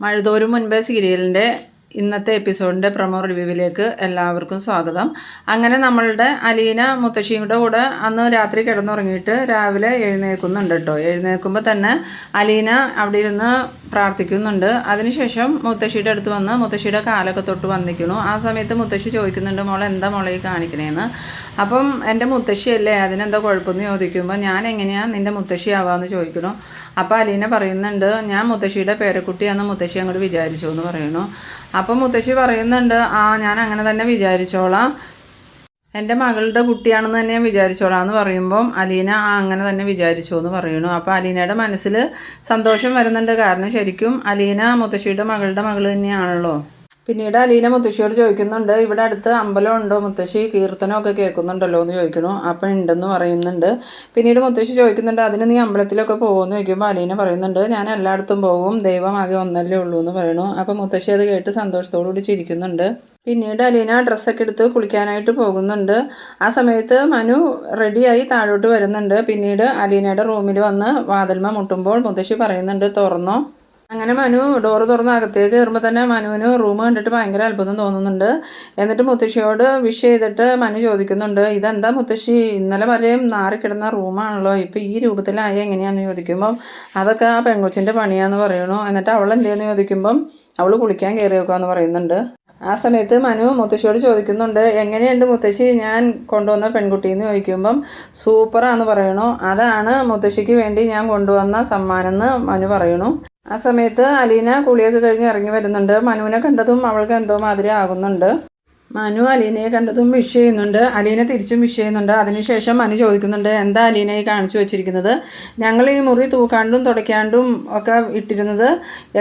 മഴതോരും മുൻപേ സീരിയലിന്റെ ഇന്നത്തെ എപ്പിസോഡിന്റെ പ്രമോ റിവ്യൂവിലേക്ക് എല്ലാവർക്കും സ്വാഗതം. അങ്ങനെ നമ്മളുടെ അലീന മുത്തശ്ശിയുടെ കൂടെ അന്ന് രാത്രി കിടന്നുറങ്ങിയിട്ട് രാവിലെ എഴുന്നേൽക്കുന്നുണ്ട് കേട്ടോ. എഴുന്നേൽക്കുമ്പോൾ തന്നെ അലീന അവിടെ ഇരുന്ന് പ്രാർത്ഥിക്കുന്നുണ്ട്. അതിനുശേഷം മുത്തശ്ശിയുടെ അടുത്ത് വന്ന് മുത്തശ്ശിയുടെ കാലൊക്കെ തൊട്ട് വന്നിക്കുന്നു ആ സമയത്ത് മുത്തശ്ശി ചോദിക്കുന്നുണ്ട് മോളെ എന്താ മോളെ ഈ കാണിക്കണേന്ന്? അപ്പം എന്റെ മുത്തശ്ശിയല്ലേ അതിനെന്താ കുഴപ്പമെന്ന് ചോദിക്കുമ്പോൾ ഞാൻ എങ്ങനെയാണ് നിന്റെ മുത്തശ്ശി ആവാമെന്ന് ചോദിക്കണു അപ്പോൾ അലീന പറയുന്നുണ്ട് ഞാൻ മുത്തശ്ശിയുടെ പേരക്കുട്ടിയാണെന്ന് മുത്തശ്ശി അങ്ങോട്ട് വിചാരിച്ചു എന്ന് പറയുന്നു. അപ്പം മുത്തശ്ശി പറയുന്നുണ്ട് ആ ഞാൻ അങ്ങനെ തന്നെ വിചാരിച്ചോളാം. എന്റെ മകളുടെ കുട്ടിയാണെന്ന് തന്നെ ഞാൻ വിചാരിച്ചോളാം എന്ന് പറയുമ്പം അലീന ആ അങ്ങനെ തന്നെ വിചാരിച്ചു എന്ന് പറയുന്നു. അപ്പോൾ അലീനയുടെ മനസ്സിൽ സന്തോഷം വരുന്നുണ്ട്. കാരണം ശരിക്കും അലീന മുത്തശ്ശിയുടെ മകളുടെ മകൾ തന്നെയാണല്ലോ. പിന്നീട് അലീന മുത്തശ്ശിയോട് ചോദിക്കുന്നുണ്ട് ഇവിടെ അടുത്ത് അമ്പലം ഉണ്ടോ? മുത്തശ്ശി കീർത്തനമൊക്കെ കേൾക്കുന്നുണ്ടല്ലോ എന്ന് ചോദിക്കുന്നു. അപ്പം ഉണ്ടെന്ന് പറയുന്നുണ്ട്. പിന്നീട് മുത്തശ്ശി ചോദിക്കുന്നുണ്ട് അതിന് നീ അമ്പലത്തിലൊക്കെ പോകുമെന്ന്? ചോദിക്കുമ്പോൾ അലീന പറയുന്നുണ്ട് ഞാൻ എല്ലായിടത്തും പോകും ദൈവമാകെ ഒന്നല്ലേ ഉള്ളൂ എന്ന് പറയുന്നു. അപ്പം മുത്തശ്ശി അത് കേട്ട് സന്തോഷത്തോടു കൂടി ചിരിക്കുന്നുണ്ട്. പിന്നീട് അലീന ഡ്രസ്സൊക്കെ എടുത്ത് കുളിക്കാനായിട്ട് പോകുന്നുണ്ട്. ആ സമയത്ത് മനു റെഡിയായി താഴോട്ട് വരുന്നുണ്ട്. പിന്നീട് അലീനയുടെ റൂമിൽ വന്ന് വാതിൽമ മുട്ടുമ്പോൾ മുത്തശ്ശി പറയുന്നുണ്ട് തുറന്നോ? അങ്ങനെ മനു ഡോറ് തുറന്ന് അകത്തേക്ക് കയറുമ്പോൾ തന്നെ മനുവിന് റൂം കണ്ടിട്ട് ഭയങ്കര അത്ഭുതം തോന്നുന്നുണ്ട്. എന്നിട്ട് മുത്തശ്ശിയോട് വിഷ് ചെയ്തിട്ട് മനു ചോദിക്കുന്നുണ്ട് ഇതെന്താ മുത്തശ്ശി? ഇന്നലെ വരെയും നാറിക്കിടന്ന റൂമാണല്ലോ ഇപ്പം ഈ രൂപത്തിലായി എങ്ങനെയാണെന്ന് ചോദിക്കുമ്പം അതൊക്കെ ആ പെൺകൊച്ചിന്റെ പണിയാന്ന് പറയണു. എന്നിട്ട് അവൾ എന്തെയെന്ന് ചോദിക്കുമ്പം അവൾ കുളിക്കാൻ കയറി വെക്കാമെന്ന് പറയുന്നുണ്ട്. ആ സമയത്ത് മനു മുത്തശ്ശിയോട് ചോദിക്കുന്നുണ്ട് എങ്ങനെയുണ്ട് മുത്തശ്ശി? ഞാൻ കൊണ്ടുവന്ന പെൺകുട്ടി എന്ന് ചോദിക്കുമ്പം സൂപ്പറാന്ന് പറയണു. അതാണ് മുത്തശ്ശിക്ക് വേണ്ടി ഞാൻ കൊണ്ടുവന്ന സമ്മാനം എന്ന് മനു പറയണു. ആ സമയത്ത് അലീന കുളിയൊക്കെ കഴിഞ്ഞ് ഇറങ്ങി വരുന്നുണ്ട്. മനുവിനെ കണ്ടതും അവൾക്ക് എന്തോ മാതിരി ആകുന്നുണ്ട്. മനു അലീനയെ കണ്ടതും വിഷ് ചെയ്യുന്നുണ്ട്. അലീന തിരിച്ചും വിഷ് ചെയ്യുന്നുണ്ട്. അതിനുശേഷം മനു ചോദിക്കുന്നുണ്ട് എന്താ അലീനയെ കാണിച്ചു വെച്ചിരിക്കുന്നത്? ഞങ്ങൾ ഈ മുറി തൂക്കാണ്ടും തുടയ്ക്കാണ്ടും ഒക്കെ ഇട്ടിരുന്നത്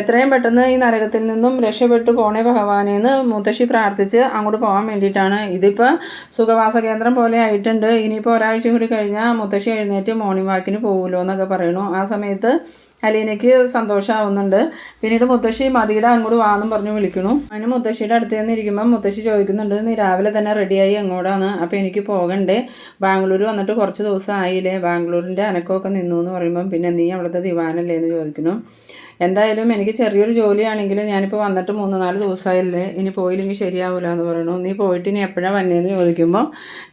എത്രയും പെട്ടെന്ന് ഈ നരകത്തിൽ നിന്നും രക്ഷപ്പെട്ടു പോണേ ഭഗവാനേന്ന് മുത്തശ്ശി പ്രാർത്ഥിച്ച് അങ്ങോട്ട് പോകാൻ വേണ്ടിയിട്ടാണ്. ഇതിപ്പോൾ സുഖവാസ കേന്ദ്രം പോലെ ആയിട്ടുണ്ട്. ഇനിയിപ്പോൾ ഒരാഴ്ച കൂടി കഴിഞ്ഞാൽ മുത്തശ്ശി എഴുന്നേറ്റ് മോർണിംഗ് വാക്കിന് പോകുമല്ലോ എന്നൊക്കെ പറയണു ആ സമയത്ത് അലീനയ്ക്ക് സന്തോഷമാവുന്നുണ്ട്. പിന്നീട് മുത്തശ്ശി മതിയുടെ അങ്ങോട്ട് വാന്നും പറഞ്ഞു വിളിക്കണു അതിന് മുത്തശ്ശിയുടെ അടുത്ത് നിന്ന് ഇരിക്കുമ്പോൾ മുത്തശ്ശി ചോദിക്കുന്നുണ്ട് നീ രാവിലെ തന്നെ റെഡിയായി അങ്ങോട്ടാണ്. അപ്പോൾ എനിക്ക് പോകണ്ടേ? ബാംഗ്ലൂർ വന്നിട്ട് കുറച്ച് ദിവസം ആയില്ലേ ബാംഗ്ലൂരിന്റെ അനക്കമൊക്കെ നിന്നു എന്ന് പറയുമ്പം പിന്നെ നീ അവിടുത്തെ ദിവാനല്ലേ എന്ന് ചോദിക്കുന്നു. എന്തായാലും എനിക്ക് ചെറിയൊരു ജോലിയാണെങ്കിലും ഞാനിപ്പോൾ വന്നിട്ട് മൂന്ന് നാല് ദിവസമായില്ലേ ഇനി പോയില്ലെങ്കിൽ ശരിയാവില്ല എന്ന് പറയുന്നു. നീ പോയിട്ട് ഇനി എപ്പോഴാണ് വന്നതെന്ന് ചോദിക്കുമ്പോൾ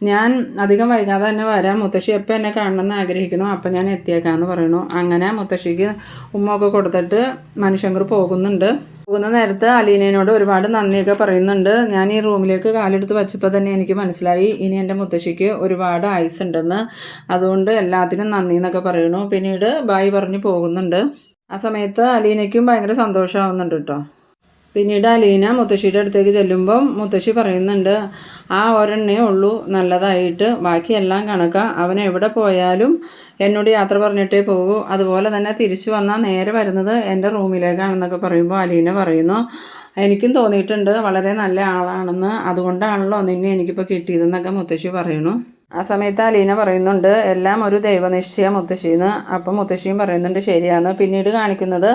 ഞാൻ അധികം വൈകാതെ തന്നെ വരാം. മുത്തശ്ശി എപ്പോൾ എന്നെ കാണണമെന്ന് ആഗ്രഹിക്കണോ അപ്പം ഞാൻ എത്തിയേക്കാമെന്ന് പറയുന്നു. അങ്ങനെ മുത്തശ്ശിക്ക് ഉമ്മൊക്കെ കൊടുത്തിട്ട് മനുഷ്യങ്കർ പോകുന്നുണ്ട്. പോകുന്ന നേരത്ത് അലീനയോട് ഒരുപാട് നന്ദിയൊക്കെ പറയുന്നുണ്ട്. ഞാൻ ഈ റൂമിലേക്ക് കാലെടുത്ത് വച്ചപ്പോൾ തന്നെ എനിക്ക് മനസ്സിലായി. ഇനി എന്റെ മുത്തശ്ശിക്ക് ഒരുപാട് ആയുസ് ഉണ്ടെന്ന്. അതുകൊണ്ട് എല്ലാത്തിനും നന്ദി എന്നൊക്കെ പറയുന്നു. പിന്നീട് ബായി പറഞ്ഞ് പോകുന്നുണ്ട്. ആ സമയത്ത് അലീനയ്ക്കും ഭയങ്കര സന്തോഷമാവുന്നുണ്ട് കേട്ടോ. പിന്നീട് അലീന മുത്തശ്ശിയുടെ അടുത്തേക്ക് ചെല്ലുമ്പം മുത്തശ്ശി പറയുന്നുണ്ട് ആ ഒരെണ്ണേ ഉള്ളൂ നല്ലതായിട്ട്. ബാക്കിയെല്ലാം കണക്ക. അവൻ എവിടെ പോയാലും എന്നോട് യാത്ര പറഞ്ഞിട്ടേ പോകൂ. അതുപോലെ തന്നെ തിരിച്ചു വന്നാൽ നേരെ വരുന്നത് എന്റെ റൂമിലേക്കാണെന്നൊക്കെ പറയുമ്പോൾ അലീന പറയുന്നു എനിക്കും തോന്നിയിട്ടുണ്ട്. വളരെ നല്ല ആളാണെന്ന്. അതുകൊണ്ടാണല്ലോ നിന്നെ എനിക്കിപ്പോൾ കിട്ടിയതെന്നൊക്കെ മുത്തശ്ശി പറയുന്നു. ആ സമയത്ത് അലീന പറയുന്നുണ്ട് എല്ലാം ഒരു ദൈവനിശ്ചയ മുത്തശ്ശിന്ന്. അപ്പം മുത്തശ്ശിയും പറയുന്നുണ്ട് ശരിയാണ്. പിന്നീട് കാണിക്കുന്നത്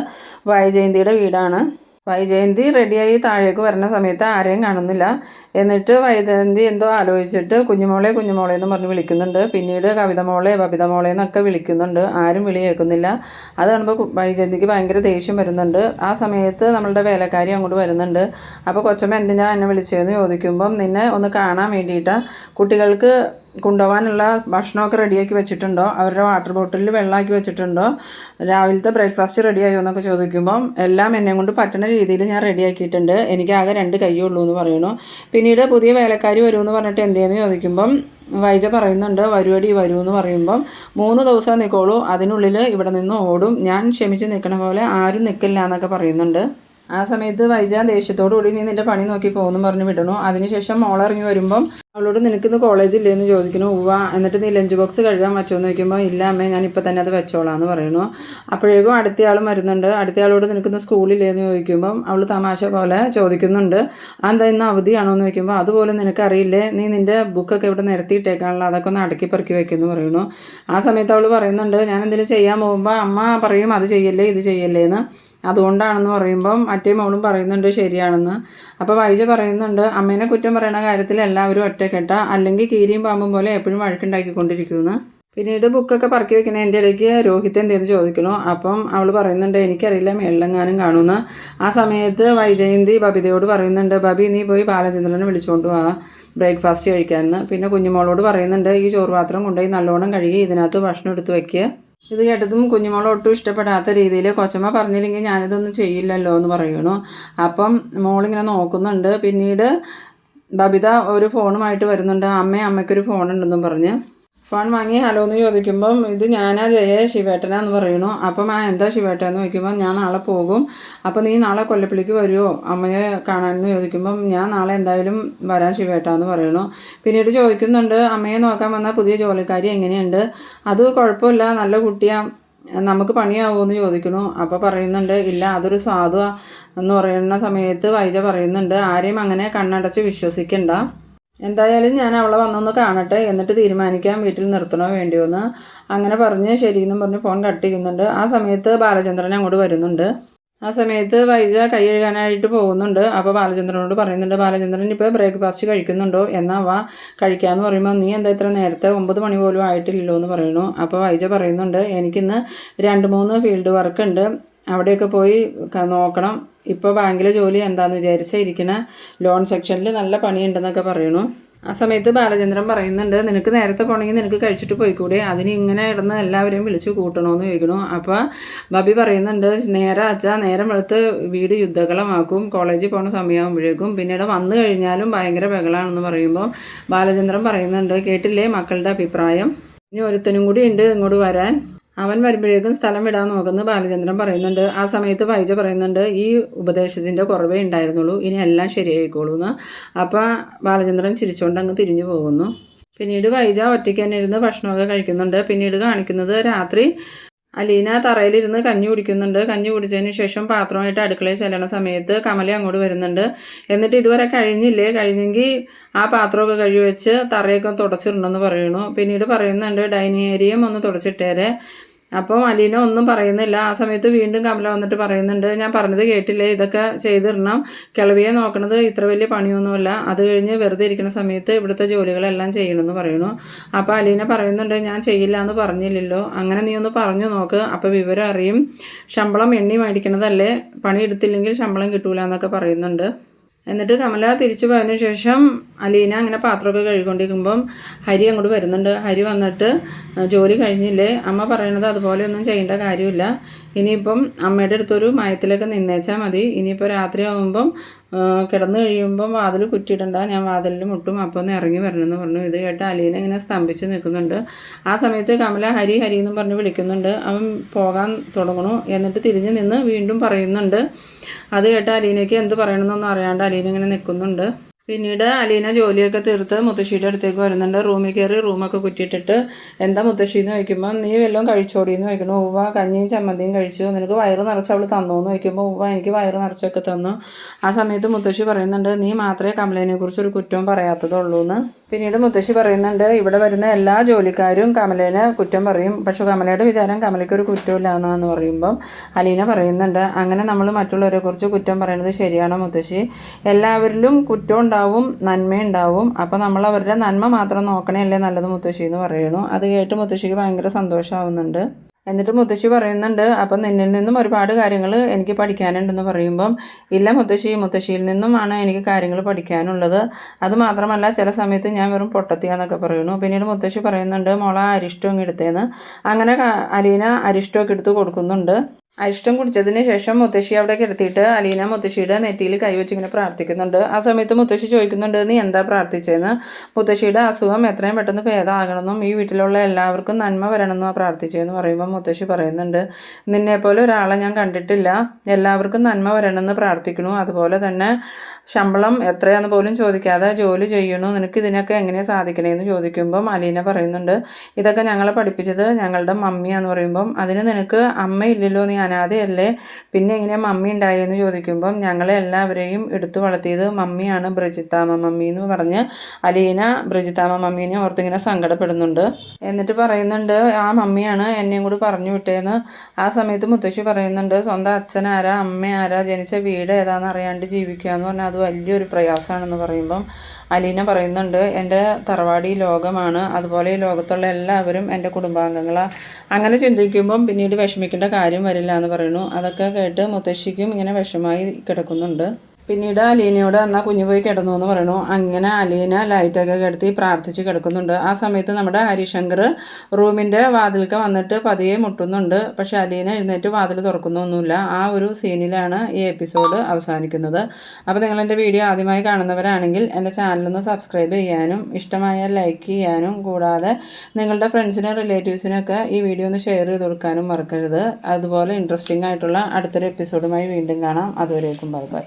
വൈജയന്തിയുടെ വീടാണ്. വൈജയന്തി റെഡിയായി താഴേക്ക് വരുന്ന സമയത്ത് ആരെയും കാണുന്നില്ല. എന്നിട്ട് വൈജയന്തി എന്തോ ആലോചിച്ചിട്ട് കുഞ്ഞുമോളെ കുഞ്ഞുമോളെ എന്ന് പറഞ്ഞ് വിളിക്കുന്നുണ്ട്. പിന്നീട് കവിത മോളെ ബബിത മോളെ എന്നൊക്കെ വിളിക്കുന്നുണ്ട്. ആരും വിളി കേൾക്കുന്നില്ല. അത് കാണുമ്പോൾ വൈജയന്തിക്ക് ഭയങ്കര ദേഷ്യം വരുന്നുണ്ട്. ആ സമയത്ത് നമ്മളുടെ വേലക്കാരി അങ്ങോട്ട് വരുന്നുണ്ട്. അപ്പോൾ കൊച്ചമ്മ എന്തിനാ എന്നെ വിളിച്ചതെന്ന് ചോദിക്കുമ്പം നിന്നെ ഒന്ന് കാണാൻ വേണ്ടിയിട്ടാണ് കുട്ടികൾക്ക് കൊണ്ടുപോകാനുള്ള ഭക്ഷണമൊക്കെ റെഡിയാക്കി വെച്ചിട്ടുണ്ടോ? അവരുടെ വാട്ടർ ബോട്ടിലിൽ വെള്ളമാക്കി വെച്ചിട്ടുണ്ടോ? രാവിലത്തെ ബ്രേക്ക്ഫാസ്റ്റ് റെഡിയായോ എന്നൊക്കെ ചോദിക്കുമ്പം എല്ലാം എന്നെ കൊണ്ട് പറ്റുന്ന രീതിയിൽ ഞാൻ റെഡിയാക്കിയിട്ടുണ്ട് എനിക്ക് ആകെ രണ്ട് കൈയുള്ളൂ എന്ന് പറയുന്നു. പിന്നീട് പുതിയ വേലക്കാരി വരുമെന്ന് പറഞ്ഞിട്ട് എന്തേന്ന് ചോദിക്കുമ്പം വൈജ പറയുന്നുണ്ട് വരുവടി വരൂ എന്ന് പറയുമ്പം മൂന്ന് ദിവസം നിൽക്കോളൂ അതിനുള്ളിൽ ഇവിടെ നിന്ന് ഓടും. ഞാൻ ക്ഷമിച്ച് നിൽക്കണ പോലെ ആരും നിൽക്കില്ല എന്നൊക്കെ പറയുന്നുണ്ട്. ആ സമയത്ത് വൈജാൻ ദേഷ്യത്തോടു കൂടി നീ നിന്റെ പണി നോക്കി പോകുന്നു പറഞ്ഞു വിടണു. അതിനുശേഷം മോളിറങ്ങി വരുമ്പം അവളോട് നിനക്കിന്ന് കോളേജില്ലേ എന്ന് ചോദിക്കുന്നു. ഉവ്വ. എന്നിട്ട് നീ ലഞ്ച് ബോക്സ് കഴുകാൻ വെച്ചോ എന്ന് ചോദിക്കുമ്പോൾ ഇല്ല അമ്മേ ഞാൻ ഇപ്പം തന്നെ അത് വെച്ചോളാം എന്ന് പറയുന്നു. അപ്പോഴേക്കും അടുത്തയാളും വരുന്നുണ്ട് അടുത്തയാളോട് നിനക്കിന്ന് സ്കൂളില്ലേ എന്ന് ചോദിക്കുമ്പം അവൾ തമാശ പോലെ ചോദിക്കുന്നുണ്ട്. എന്താ ഇന്ന് അവധിയാണോ എന്ന് ചോദിക്കുമ്പോൾ അതുപോലെ നിനക്കറിയില്ലേ നീ നിന്റെ ബുക്കൊക്കെ ഇവിടെ നിരത്തിയിട്ടേക്കാണല്ലോ അതൊക്കെ ഒന്ന് അടക്കി പെറുക്കി വെക്കുന്നു പറയുന്നു. ആ സമയത്ത് അവൾ പറയുന്നുണ്ട് ഞാൻ എന്തെങ്കിലും ചെയ്യാൻ പോകുമ്പോൾ അമ്മ പറയും അത് ചെയ്യല്ലേ ഇത് ചെയ്യല്ലേ എന്ന്. അതുകൊണ്ടാണെന്ന് പറയുമ്പം മറ്റേ മോളും പറയുന്നുണ്ട് ശരിയാണെന്ന്. അപ്പോൾ വൈജ പറയുന്നുണ്ട് അമ്മേനെ കുറ്റം പറയുന്ന കാര്യത്തിൽ എല്ലാവരും ഒറ്റക്കെട്ട അല്ലെങ്കിൽ കീരിയും പാമ്പും പോലെ എപ്പോഴും വഴക്കുണ്ടാക്കിക്കൊണ്ടിരിക്കുമെന്ന് പിന്നീട് ബുക്കൊക്കെ പറക്കി വെക്കുന്നതിന്റെ ഇടയ്ക്ക് രോഹിത് എന്തെന്ന് ചോദിക്കണു അപ്പം അവൾ പറയുന്നുണ്ട് എനിക്കറിയില്ല മേളിലെങ്ങാനും കാണുമെന്ന് ആ സമയത്ത് വൈജയന്തി ബബിതയോട് പറയുന്നുണ്ട് ബബി നീ പോയി ബാലചന്ദ്രനെ വിളിച്ചുകൊണ്ട് വാ ബ്രേക്ക്ഫാസ്റ്റ് കഴിക്കാമെന്ന് പിന്നെ കുഞ്ഞുമോളോട് പറയുന്നുണ്ട് ഈ ചോറ് പാത്രം കൊണ്ടുപോയി നല്ലോണം കഴുകി ഇതിനകത്ത് ഭക്ഷണം എടുത്ത് വയ്ക്കുക ഇത് കേട്ടതും കുഞ്ഞുമോൾ ഒട്ടും ഇഷ്ടപ്പെടാത്ത രീതിയിൽ കൊച്ചമ്മ പറഞ്ഞില്ലെങ്കിൽ ഞാനിതൊന്നും ചെയ്യില്ലല്ലോ എന്ന് പറയണു അപ്പം മോളിങ്ങനെ നോക്കുന്നുണ്ട്. പിന്നീട് ബബിത ഒരു ഫോണുമായിട്ട് വരുന്നുണ്ട്. അമ്മ അമ്മയ്ക്കൊരു ഫോണുണ്ടെന്നും പറഞ്ഞ്. ഫോൺ വാങ്ങി ഹലോ എന്ന് ചോദിക്കുമ്പം ഇത് ഞാനാ ജയ ശിവേട്ടനാന്ന് പറയണു അപ്പം ആ എന്താ ശിവേട്ട എന്ന് ചോദിക്കുമ്പോൾ ഞാൻ നാളെ പോകും. അപ്പം നീ നാളെ കൊല്ലപ്പള്ളിക്ക് വരുമോ അമ്മയെ കാണാനെന്ന് ചോദിക്കുമ്പം ഞാൻ നാളെ എന്തായാലും വരാൻ ശിവേട്ടാന്ന് പറയണു പിന്നീട് ചോദിക്കുന്നുണ്ട് അമ്മയെ നോക്കാൻ വന്ന പുതിയ ജോലിക്കാരി എങ്ങനെയുണ്ട്? അത് കുഴപ്പമില്ല നല്ല കുട്ടിയാ. നമുക്ക് പണിയാവുമെന്ന് ചോദിക്കുന്നു. അപ്പോൾ പറയുന്നുണ്ട് ഇല്ല അതൊരു സാധു എന്ന് പറയുന്ന സമയത്ത് വൈജ പറയുന്നുണ്ട് ആരെയും അങ്ങനെ കണ്ണടച്ച് വിശ്വസിക്കണ്ട. എന്തായാലും ഞാൻ അവളെ വന്നൊന്ന് കാണട്ടെ എന്നിട്ട് തീരുമാനിക്കാം വീട്ടിൽ നിർത്തണോ വേണ്ടിയോ എന്ന് അങ്ങനെ പറഞ്ഞ് ശരിയെന്നും പറഞ്ഞ് ഫോൺ കട്ട് ചെയ്യുന്നുണ്ട്. ആ സമയത്ത് ബാലചന്ദ്രൻ അങ്ങോട്ട് വരുന്നുണ്ട്. ആ സമയത്ത് വൈജ കൈ കഴുകാനായിട്ട് പോകുന്നുണ്ട്. അപ്പോൾ ബാലചന്ദ്രനോട് പറയുന്നുണ്ട് ബാലചന്ദ്രൻ ഇപ്പോൾ ബ്രേക്ക്ഫാസ്റ്റ് കഴിക്കുന്നുണ്ടോ? എന്നാ വാ കഴിക്കാമെന്ന് പറയുമ്പോൾ നീ എന്താ ഇത്ര നേരത്തെ ഒമ്പത് മണി പോലും ആയിട്ടില്ലല്ലോ എന്ന് പറയുന്നു. അപ്പോൾ വൈജ പറയുന്നുണ്ട് എനിക്കിന്ന് രണ്ട് മൂന്ന് ഫീൽഡ് വർക്ക് ഉണ്ട്. അവിടെയൊക്കെ പോയി നോക്കണം. ഇപ്പോൾ ബാങ്കിലെ ജോലി എന്താണെന്ന് വിചാരിച്ച ലോൺ സെക്ഷനിൽ നല്ല പണിയുണ്ടെന്നൊക്കെ പറയണു. ആ സമയത്ത് ബാലചന്ദ്രൻ പറയുന്നുണ്ട് നിനക്ക് നേരത്തെ പോകണമെങ്കിൽ നിനക്ക് കഴിച്ചിട്ട് പോയിക്കൂടെ. അതിന് ഇങ്ങനെ ഇടുന്ന എല്ലാവരെയും വിളിച്ച് കൂട്ടണമെന്ന് ചോദിക്കണു. അപ്പോൾ ബബി പറയുന്നുണ്ട് നേരെ അച്ഛാ നേരം വെളുത്ത് വീട് യുദ്ധകളമാക്കും. കോളേജിൽ പോണ സമയമാകുമ്പോഴേക്കും പിന്നീട് വന്നു കഴിഞ്ഞാലും ഭയങ്കര ബഹളാണെന്ന് പറയുമ്പോൾ ബാലചന്ദ്രൻ പറയുന്നുണ്ട് കേട്ടില്ലേ മക്കളുടെ അഭിപ്രായം? ഇനി ഒരുത്തനും കൂടി ഉണ്ട് ഇങ്ങോട്ട് വരാൻ. അവൻ വരുമ്പോഴേക്കും സ്ഥലം വിടാൻ നോക്കുന്നു ബാലചന്ദ്രൻ പറയുന്നുണ്ട്. ആ സമയത്ത് വൈജ പറയുന്നുണ്ട് ഈ ഉപദേശത്തിന്റെ കുറവേ ഉണ്ടായിരുന്നുള്ളൂ ഇനി എല്ലാം ശരിയായിക്കോളൂ എന്ന് അപ്പോൾ ബാലചന്ദ്രൻ ചിരിച്ചുകൊണ്ട് അങ്ങ് തിരിഞ്ഞു പോകുന്നു. പിന്നീട് വൈജ ഒറ്റയ്ക്ക് തന്നെ ഇരുന്ന് ഭക്ഷണമൊക്കെ കഴിക്കുന്നുണ്ട്. പിന്നീട് കാണിക്കുന്നത് രാത്രി അലീന തറയിലിരുന്ന് കഞ്ഞി കുടിക്കുന്നുണ്ട്. കഞ്ഞി കുടിച്ചതിന് ശേഷം പാത്രമായിട്ട് അടുക്കളയിൽ ചെല്ലണ സമയത്ത് കമല അങ്ങോട്ട് വരുന്നുണ്ട്. എന്നിട്ട് ഇതുവരെ കഴിഞ്ഞില്ലേ? കഴിഞ്ഞെങ്കിൽ ആ പാത്രമൊക്കെ കഴുകി വെച്ച് തറയൊക്കെ തുടച്ചിടണമെന്ന് പറയണു പിന്നീട് പറയുന്നുണ്ട് ഡൈനിങ് ഏരിയയും ഒന്ന് തുടച്ചിട്ടേരെ. അപ്പോൾ അലീന ഒന്നും പറയുന്നില്ല. ആ സമയത്ത് വീണ്ടും കമല വന്നിട്ട് പറയുന്നുണ്ട്. ഞാൻ പറഞ്ഞത് കേട്ടില്ലേ? ഇതൊക്കെ ചെയ്തിടണം. കിളവിയെ നോക്കണത് ഇത്ര വലിയ പണിയൊന്നുമല്ല. അത് കഴിഞ്ഞ് വെറുതെ ഇരിക്കുന്ന സമയത്ത് ഇവിടുത്തെ ജോലികളെല്ലാം ചെയ്യണമെന്ന് പറയുന്നു. അപ്പോൾ അലീന പറയുന്നുണ്ട് ഞാൻ ചെയ്യില്ല എന്ന് പറഞ്ഞില്ലല്ലോ. അങ്ങനെ നീ ഒന്ന് പറഞ്ഞു നോക്ക്. അപ്പോൾ വിവരം അറിയും. ശമ്പളം എണ്ണി മേടിക്കണതല്ലേ? പണിയെടുത്തില്ലെങ്കിൽ ശമ്പളം കിട്ടൂല എന്നൊക്കെ പറയുന്നുണ്ട്. എന്നിട്ട് കമല തിരിച്ചു പോയതിനു ശേഷം അലീന അങ്ങനെ പാത്രമൊക്കെ കഴുകിക്കൊണ്ടിരിക്കുമ്പം ഹരി അങ്ങോട്ട് വരുന്നുണ്ട്. ഹരി വന്നിട്ട് "ആ, ജോലി കഴിഞ്ഞില്ലേ? അമ്മ പറയണത് അതുപോലെ ഒന്നും ചെയ്യേണ്ട കാര്യമില്ല. ഇനിയിപ്പം അമ്മയുടെ അടുത്തൊരു മയത്തിലൊക്കെ നിന്നേച്ചാൽ മതി. ഇനിയിപ്പോൾ രാത്രി ആകുമ്പം കിടന്നു കഴിയുമ്പം വാതിൽ കുറ്റിയിടണ്ട. ഞാൻ വാതിലിൽ മുട്ടും അപ്പോൾ ഒന്ന് ഇറങ്ങി വരണമെന്ന് പറഞ്ഞു. ഇത് കേട്ട് അലീന ഇങ്ങനെ സ്തംഭിച്ച് നിൽക്കുന്നുണ്ട്. ആ സമയത്ത് കമല ഹരി ഹരി എന്നും പറഞ്ഞ് വിളിക്കുന്നുണ്ട്. അവൻ പോകാൻ തുടങ്ങണു എന്നിട്ട് തിരിഞ്ഞ് നിന്ന് വീണ്ടും പറയുന്നുണ്ട്. അത് കേട്ട് അലീനയ്ക്ക് എന്ത് പറയണമെന്നൊന്നും അറിയാണ്ട് അലീന ഇങ്ങനെ നിൽക്കുന്നുണ്ട്. പിന്നീട് അലീന ജോലിയൊക്കെ തീർത്ത് മുത്തശ്ശിയുടെ അടുത്തേക്ക് വരുന്നുണ്ട്. റൂമിൽ കയറി റൂമൊക്കെ കുറ്റിയിട്ടിട്ട് എന്താ മുത്തശ്ശിന്ന് വയ്ക്കുമ്പോൾ നീ വല്ലതും കഴിച്ചോടി എന്ന് ചോദിക്കുന്നു. ഉവ്വ കഞ്ഞിയും ചമ്മന്തിയും കഴിച്ചു. നിനക്ക് വയറ് നിറച്ച് അവൾ തന്നു എന്ന് ചോദിക്കുമ്പോൾ ഉവ്വ എനിക്ക് വയറ് നിറച്ചൊക്കെ തന്നു. ആ സമയത്ത് മുത്തശ്ശി പറയുന്നുണ്ട് നീ മാത്രമേ കമലേനെ കുറിച്ച് ഒരു കുറ്റവും പറയാത്തതുള്ളൂ എന്ന് പിന്നീട് മുത്തശ്ശി പറയുന്നുണ്ട് ഇവിടെ വരുന്ന എല്ലാ ജോലിക്കാരും കമലേനെ കുറ്റം പറയും. പക്ഷെ കമലയുടെ വിചാരം കമലയ്ക്ക് ഒരു കുറ്റമില്ല എന്നാന്ന് പറയുമ്പം അലീന പറയുന്നുണ്ട്. അങ്ങനെ നമ്മൾ മറ്റുള്ളവരെ കുറിച്ച് കുറ്റം പറയുന്നത് ശരിയാണ് മുത്തശ്ശി? എല്ലാവരിലും കുറ്റം ഉണ്ടാവും നന്മയുണ്ടാവും അപ്പോൾ നമ്മൾ അവരുടെ നന്മ മാത്രം നോക്കണേ അല്ലേ നല്ലത് മുത്തശ്ശി എന്ന് പറയുന്നു. അത് കേട്ട് മുത്തശ്ശിക്ക് ഭയങ്കര സന്തോഷമാവുന്നുണ്ട്. എന്നിട്ട് മുത്തശ്ശി പറയുന്നുണ്ട് അപ്പം നിന്നിൽ നിന്നും ഒരുപാട് കാര്യങ്ങൾ എനിക്ക് പഠിക്കാനുണ്ടെന്ന് പറയുമ്പം ഇല്ല മുത്തശ്ശി മുത്തശ്ശിയിൽ നിന്നുമാണ് എനിക്ക് കാര്യങ്ങൾ പഠിക്കാനുള്ളത്. അത് മാത്രമല്ല ചില സമയത്ത് ഞാൻ വെറും പൊട്ടത്തിയാന്നൊക്കെ പറയുന്നു. പിന്നീട് മുത്തശ്ശി പറയുന്നുണ്ട് മോള അരിഷ്ടം അങ്ങ് എടുത്തേന്ന്. അങ്ങനെ അലീന അരിഷ്ടമൊക്കെ എടുത്ത് കൊടുക്കുന്നുണ്ട്. അരിഷ്ടം കുടിച്ചതിന് ശേഷം മുത്തശ്ശി അവിടെ കിടത്തിയിട്ട് അലീന മുത്തശ്ശിയുടെ നെറ്റിയിൽ കൈവച്ച് ഇങ്ങനെ പ്രാർത്ഥിക്കുന്നുണ്ട്. ആ സമയത്ത് മുത്തശ്ശി ചോദിക്കുന്നുണ്ട് നീ എന്താ പ്രാർത്ഥിച്ചതെന്ന് മുത്തശ്ശിയുടെ അസുഖം എത്രയും പെട്ടെന്ന് ഭേദമാകണമെന്നും ഈ വീട്ടിലുള്ള എല്ലാവർക്കും നന്മ വരണമെന്നും പ്രാർത്ഥിച്ചതെന്ന് പറയുമ്പോൾ മുത്തശ്ശി പറയുന്നുണ്ട്. നിന്നെപ്പോലെ ഒരാളെ ഞാൻ കണ്ടിട്ടില്ല. എല്ലാവർക്കും നന്മ വരണമെന്ന് പ്രാർത്ഥിക്കണു. അതുപോലെ തന്നെ ശമ്പളം എത്രയാന്ന് പോലും ചോദിക്കാതെ ജോലി ചെയ്യണു നിനക്ക് ഇതിനൊക്കെ എങ്ങനെ സാധിക്കണേന്ന് ചോദിക്കുമ്പം അലീന പറയുന്നുണ്ട് ഇതൊക്കെ ഞങ്ങളെ പഠിപ്പിച്ചത് ഞങ്ങളുടെ മമ്മിയാന്ന് പറയുമ്പം അതിന് നിനക്ക് അമ്മയില്ലല്ലോ നീ അനാഥയല്ലേ? പിന്നെ എങ്ങനെ മമ്മി ഉണ്ടായെന്ന് ചോദിക്കുമ്പം ഞങ്ങളെ എല്ലാവരെയും എടുത്തു വളർത്തിയത് മമ്മിയാണ് ബ്രജിത്താമ മമ്മി എന്ന് പറഞ്ഞ് അലീന ബ്രജിത്താമ മമ്മീനെ ഓർത്തിങ്ങനെ സങ്കടപ്പെടുന്നുണ്ട്. എന്നിട്ട് പറയുന്നുണ്ട് ആ മമ്മിയാണ് എന്നെയും കൂടി പറഞ്ഞു വിട്ടേന്ന്. ആ സമയത്ത് മുത്തശ്ശി പറയുന്നുണ്ട് സ്വന്തം അച്ഛൻ ആരാ അമ്മ ആരാ ജനിച്ച വീട് ഏതാണെന്ന് അറിയാണ്ട് ജീവിക്കുക എന്ന് പറഞ്ഞാൽ അത് വലിയൊരു പ്രയാസമാണെന്ന് പറയുമ്പം അലീന പറയുന്നുണ്ട് എന്റെ തറവാടി ലോകമാണ് അതുപോലെ ഈ ലോകത്തുള്ള എല്ലാവരും എന്റെ കുടുംബാംഗങ്ങളാണ് അങ്ങനെ ചിന്തിക്കുമ്പം പിന്നീട് വിഷമിക്കേണ്ട കാര്യം വരില്ല. എന്ന് പറയുന്നു. അതൊക്കെ കേട്ട് മുത്തശ്ശിക്കും ഇങ്ങനെ വിഷമായി കിടക്കുന്നുണ്ട്. പിന്നീട് അലീനയോട് എന്നാൽ കുഞ്ഞു പോയി കിടന്നു എന്ന് പറയണു. അങ്ങനെ അലീന ലൈറ്റൊക്കെ കിടത്തി പ്രാർത്ഥിച്ച് കിടക്കുന്നുണ്ട്. ആ സമയത്ത് നമ്മുടെ ഹരിശങ്കർ റൂമിന്റെ വാതിൽക്ക് വന്നിട്ട് പതിയെ മുട്ടുന്നുണ്ട്. പക്ഷെ അലീന എഴുന്നേറ്റ് വാതിൽ തുറക്കുന്നൊന്നുമില്ല. ആ ഒരു സീനിലാണ് ഈ എപ്പിസോഡ് അവസാനിക്കുന്നത്. അപ്പോൾ നിങ്ങൾ എന്റെ വീഡിയോ ആദ്യമായി കാണുന്നവരാണെങ്കിൽ എന്റെ ചാനലൊന്ന് സബ്സ്ക്രൈബ് ചെയ്യാനും ഇഷ്ടമായാൽ ലൈക്ക് ചെയ്യാനും കൂടാതെ നിങ്ങളുടെ ഫ്രണ്ട്സിനും റിലേറ്റീവ്സിനൊക്കെ ഈ വീഡിയോ ഒന്ന് ഷെയർ ചെയ്ത് കൊടുക്കാനും മറക്കരുത്. അതുപോലെ ഇൻട്രസ്റ്റിംഗ് ആയിട്ടുള്ള അടുത്തൊരു എപ്പിസോഡുമായി വീണ്ടും കാണാം. അതുവരേക്കും ബൈ ബൈ